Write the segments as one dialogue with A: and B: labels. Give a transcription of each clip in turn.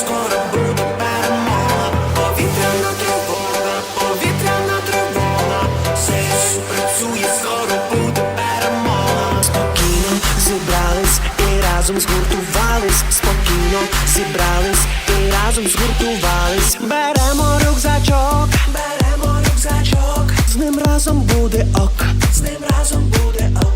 A: скоро буде перемога, повітряна тривога, повітряна тривога, СС працює, скоро буде перемога. Спокійно зібрались і разом згуртувались, спокійно зібрались і разом згуртувались. Беремо рюкзачок, беремо рюкзачок, з ним разом буде ок, з ним разом буде ок.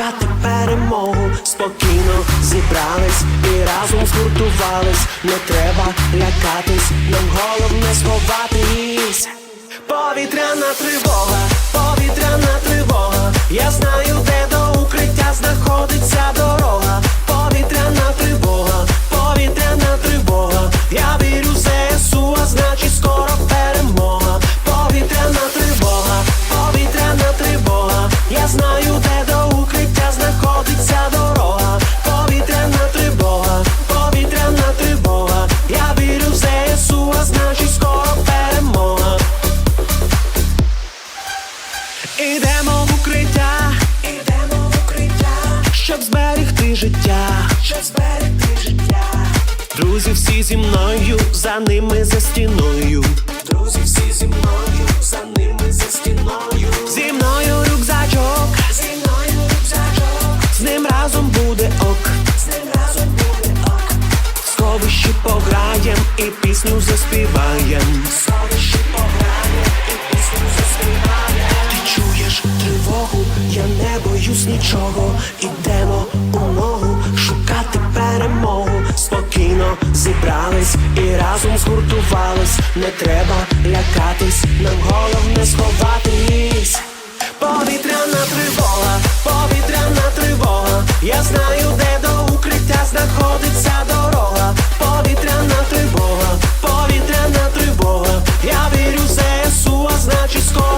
A: шукати перемогу. Спокійно зібрались і разом згуртувались. Не треба лякатись, нам головне сховатись. Повітряна тривога, Друзі всі зі мною, за ними за стіною. Друзі всі зі мною, за ними за стіною. Зі мною рюкзачок, зі мною рюкзачок. З ним разом буде ок, з ним разом буде ок. В сховищі пограєм і пісню заспіваєм. Сховищі пограєм і пісню заспіваєм. Ти чуєш тривогу, я не боюсь нічого. Ідемо у ногу шукати перемогу спільно зібрались і разом згуртувались, не треба лякатись, нам головне сховатись. Повітряна тривога, повітряна тривога, я знаю, де до укриття знаходиться дорога, повітряна тривога, повітряна тривога, я вірю ЗСУ, а значить скоро